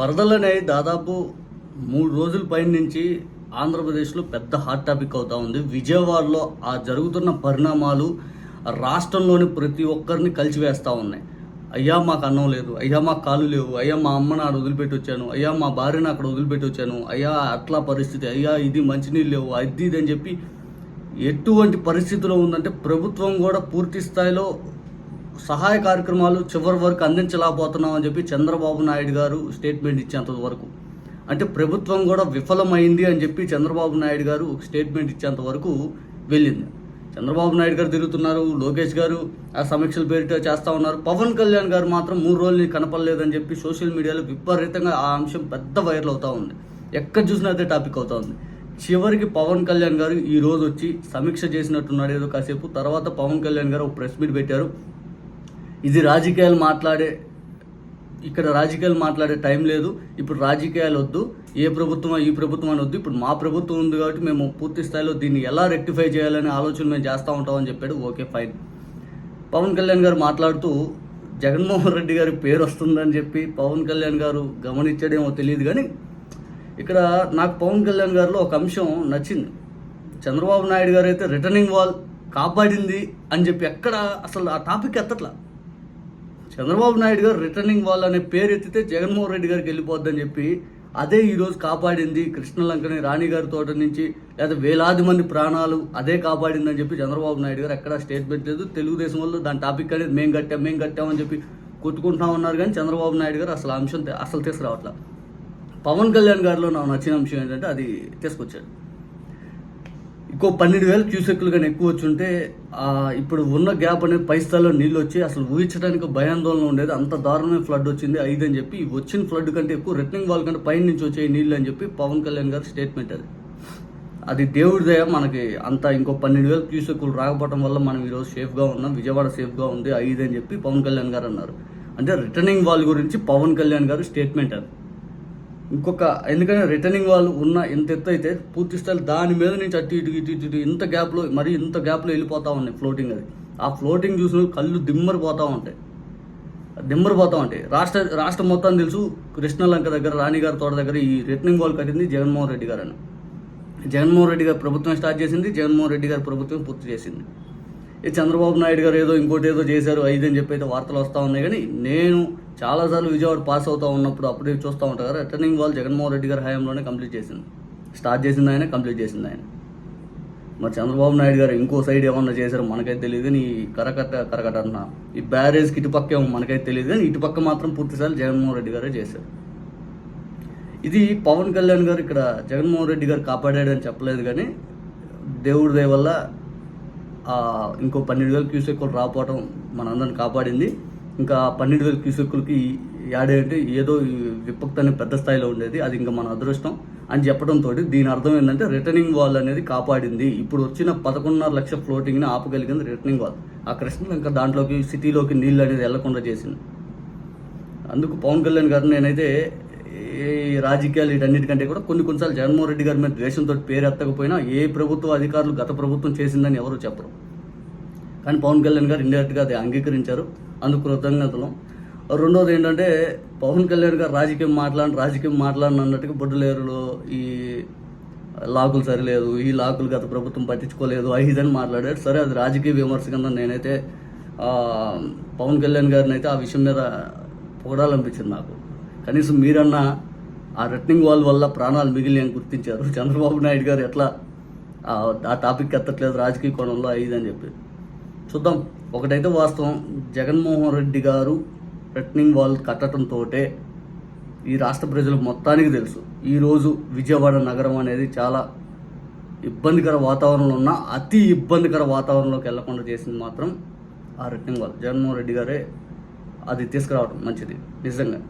వరదలనే దాదాపు మూడు రోజుల పైన నుంచి ఆంధ్రప్రదేశ్లో పెద్ద హాట్ టాపిక్ అవుతా ఉంది. విజయవాడలో ఆ జరుగుతున్న పరిణామాలు రాష్ట్రంలోని ప్రతి ఒక్కరిని కలిసివేస్తూ ఉన్నాయి. అయ్యా మాకు అన్నం లేదు. అయ్యా మాకు కాళ్ళు లేవు. అయ్యా మా అమ్మ ఆడ వదిలిపెట్టి వచ్చాను. అయ్యా మా భార్యను అక్కడ వదిలిపెట్టి వచ్చాను. అయ్యా అట్లా పరిస్థితి. అయ్యా ఇది మంచినీళ్ళు లేవు. అది ఇది అని చెప్పి ఎటువంటి పరిస్థితిలో ఉందంటే ప్రభుత్వం కూడా పూర్తి స్థాయిలో సహాయ కార్యక్రమాలు చివరి వరకు అందించలేకపోతున్నాం అని చెప్పి చంద్రబాబు నాయుడు గారు స్టేట్మెంట్ ఇచ్చేంత వరకు. అంటే ప్రభుత్వం కూడా విఫలమైంది అని చెప్పి చంద్రబాబు నాయుడు గారు ఒక స్టేట్మెంట్ ఇచ్చేంత వరకు వెళ్ళింది. చంద్రబాబు నాయుడు గారు తిరుగుతున్నారు లోకేష్ గారు ఆ సమీక్షల పేరిట చేస్తూ ఉన్నారు. పవన్ కళ్యాణ్ గారు మాత్రం మూడు రోజులు కనపడలేదని చెప్పి సోషల్ మీడియాలో విపరీతంగా ఆ అంశం పెద్ద వైరల్ అవుతూ ఉంది. ఎక్కడ చూసినా అదే టాపిక్ అవుతూ ఉంది. చివరికి పవన్ కళ్యాణ్ గారు ఈ రోజు వచ్చి సమీక్ష చేసినట్టున్నాడు ఏదో కాసేపు. తర్వాత పవన్ కళ్యాణ్ గారు ఒక ప్రెస్ మీట్ పెట్టారు. ఇది రాజకీయాలు మాట్లాడే ఇక్కడ రాజకీయాలు మాట్లాడే టైం లేదు. ఇప్పుడు రాజకీయాలు వద్దు. ఏ ప్రభుత్వం ఈ ప్రభుత్వం అని వద్దు. ఇప్పుడు మా ప్రభుత్వం ఉంది కాబట్టి మేము పూర్తి స్థాయిలో దీన్ని ఎలా రెక్టిఫై చేయాలనే ఆలోచన మేము చేస్తూ ఉంటామని చెప్పాడు. Okay fine. పవన్ కళ్యాణ్ గారు మాట్లాడుతూ జగన్మోహన్ రెడ్డి గారి పేరు వస్తుందని చెప్పి పవన్ కళ్యాణ్ గారు గమనించడేమో తెలియదు కానీ ఇక్కడ నాకు పవన్ కళ్యాణ్ గారిలో ఒక అంశం నచ్చింది. చంద్రబాబు నాయుడు గారు అయితే రిటర్నింగ్ వాల్ కాపాడింది అని చెప్పి ఎక్కడ అసలు ఆ టాపిక్ ఎత్తట్లా? చంద్రబాబు నాయుడు గారు రిటర్నింగ్ వాళ్ళు అనే పేరు ఎత్తితే జగన్మోహన్ రెడ్డి గారికి వెళ్ళిపోద్దని చెప్పి అదే ఈరోజు కాపాడింది కృష్ణలంకని రాణి గారి తోట నుంచి లేదా వేలాది మంది ప్రాణాలు అదే కాపాడిందని చెప్పి చంద్రబాబు నాయుడు గారు ఎక్కడ స్టేట్మెంట్ లేదు. తెలుగుదేశం వాళ్ళు దాని టాపిక్ అనేది మేము కట్టాం మేము కట్టామని చెప్పి కొట్టుకుంటా ఉన్నారు కానీ చంద్రబాబు నాయుడు గారు అసలు అంశం అసలు తీసుకురావట్లా. పవన్ కళ్యాణ్ గారిలో నాకు నచ్చిన అంశం ఏంటంటే అది తీసుకొచ్చాడు. ఇంకో పన్నెండు వేల క్యూసెక్లు కానీ ఎక్కువ వచ్చి ఉంటే ఇప్పుడు ఉన్న గ్యాప్ అనేది పై స్థాయిలో నీళ్ళు వచ్చి అసలు ఊహించడానికి భయాందోళన ఉండేది. అంత దారుణమైన ఫ్లడ్ వచ్చింది ఐదు అని చెప్పి. వచ్చిన ఫ్లడ్ కంటే ఎక్కువ రిటర్నింగ్ వాల్ కంటే పైన నుంచి వచ్చే నీళ్ళు అని చెప్పి పవన్ కళ్యాణ్ గారి స్టేట్మెంట్ అది. అది దేవుడి దయ మనకి అంత ఇంకో పన్నెండు వేల క్యూసెక్కులు రాకపోవడం వల్ల మనం ఈరోజు సేఫ్గా ఉన్నాం విజయవాడ సేఫ్గా ఉంది ఐదు అని చెప్పి పవన్ కళ్యాణ్ గారు అన్నారు. అంటే రిటర్నింగ్ వాల్ గురించి పవన్ కళ్యాణ్ గారు స్టేట్మెంట్ అది. ఇంకొక ఎందుకంటే రిటర్నింగ్ వాళ్ళు ఉన్న ఎంత ఎత్తు అయితే పూర్తి స్థాయి దాని మీద నుంచి అటు ఇటు ఇటు ఇటు ఇటు ఇంత గ్యాప్లో మరి ఇంత గ్యాప్లో వెళ్ళిపోతూ ఉన్నాయి ఫ్లోటింగ్ అది. ఆ ఫ్లోటింగ్ చూసిన కళ్ళు దిమ్మరిపోతూ ఉంటాయి. దిమ్మరిపోతూ ఉంటాయి. రాష్ట్ర రాష్ట్రం మొత్తం తెలుసు కృష్ణలంక దగ్గర రాణిగారి తోట దగ్గర ఈ రిటర్నింగ్ వాల్ కట్టింది జగన్మోహన్ రెడ్డి గారు అని జగన్మోహన్ రెడ్డి గారు ప్రభుత్వం స్టార్ట్ చేసింది జగన్మోహన్ రెడ్డి గారి ప్రభుత్వం పూర్తి చేసింది. చంద్రబాబు నాయుడు గారు ఏదో ఇంకోటి ఏదో చేశారు ఐదు అని చెప్పి అయితే వార్తలు వస్తూ ఉన్నాయి. కానీ నేను చాలాసార్లు విజయవాడ పాస్ అవుతూ ఉన్నప్పుడు అప్పుడే చూస్తూ ఉంటాను కదా రిటర్నింగ్ వాళ్ళు జగన్మోహన్ రెడ్డి గారి హయాంలోనే కంప్లీట్ చేసింది. స్టార్ట్ చేసింది ఆయన కంప్లీట్ చేసింది ఆయన. మరి చంద్రబాబు నాయుడు గారు ఇంకో సైడ్ ఏమన్నా చేశారో మనకైతే తెలియదు కానీ ఈ కరకట్ట కరకట్ట అన్న ఈ బ్యారేజ్కి ఇటుపక్క ఏమో మనకైతే తెలియదు కానీ ఇటుపక్క మాత్రం పూర్తిసారి జగన్మోహన్ రెడ్డి గారే చేశారు. ఇది పవన్ కళ్యాణ్ గారు ఇక్కడ జగన్మోహన్ రెడ్డి గారు కాపాడాడు అని చెప్పలేదు కానీ దేవుడి దయ వల్ల ఇంకో పన్నెండు వేల క్యూసెక్కులు రాకపోవడం మనందరిని కాపాడింది. ఇంకా పన్నెండు వేల క్యూసెక్కులకి యాడ్ అంటే ఏదో విపక్తి అనేది పెద్ద స్థాయిలో ఉండేది. అది ఇంకా మన అదృష్టం అని చెప్పడంతో దీని అర్థం ఏంటంటే రిటర్నింగ్ వాల్ అనేది కాపాడింది. ఇప్పుడు వచ్చిన పదకొండున్నర లక్ష ఫ్లోటింగ్ని ఆపగలిగింది రిటర్నింగ్ వాల్. ఆ కృష్ణ ఇంకా దాంట్లోకి సిటీలోకి నీళ్ళు అనేది వెళ్ళకుండా చేసింది. అందుకు పవన్ కళ్యాణ్ గారు నేనైతే ఈ రాజకీయాలు వీటన్నిటికంటే కూడా కొన్ని కొన్నిసార్లు జగన్మోహన్ రెడ్డి గారి మీద ద్వేషంతో పేరు ఎత్తకపోయినా ఏ ప్రభుత్వ అధికారులు గత ప్రభుత్వం చేసిందని ఎవరు చెప్పరు. కానీ పవన్ కళ్యాణ్ గారు ఇండైరెక్ట్గా అది అంగీకరించారు. అందుకు కృతజ్ఞతలు. రెండోది ఏంటంటే పవన్ కళ్యాణ్ గారు రాజకీయం మాట్లాడి రాజకీయం మాట్లాడిన అన్నట్టుగా బొడ్డులేరులో ఈ లాకులు సరిలేదు ఈ లాకులు గత ప్రభుత్వం పట్టించుకోలేదు ఐదని మాట్లాడారు. సరే అది రాజకీయ విమర్శ కింద నేనైతే పవన్ కళ్యాణ్ గారిని అయితే ఆ విషయం మీద పొగడాలనిపించింది నాకు. కనీసం మీరన్నా ఆ రిటర్నింగ్ వాల్ వల్ల ప్రాణాలు మిగిలి అని గుర్తించారు. చంద్రబాబు నాయుడు గారు ఎట్లా ఆ టాపిక్ ఎత్తట్లేదు రాజకీయ కోణంలో ఐదని చెప్పి చూద్దాం. ఒకటైతే వాస్తవం. జగన్మోహన్ రెడ్డి గారు రిటర్నింగ్ వాల్ కట్టడంతో ఈ రాష్ట్ర ప్రజలకు మొత్తానికి తెలుసు. ఈరోజు విజయవాడ నగరం అనేది చాలా ఇబ్బందికర వాతావరణంలో ఉన్న అతి ఇబ్బందికర వాతావరణంలోకి వెళ్ళకుండా చేసింది మాత్రం ఆ రిటర్నింగ్ వాల్. జగన్మోహన్ రెడ్డి గారే అది తీసుకురావడం మంచిది. నిజంగా.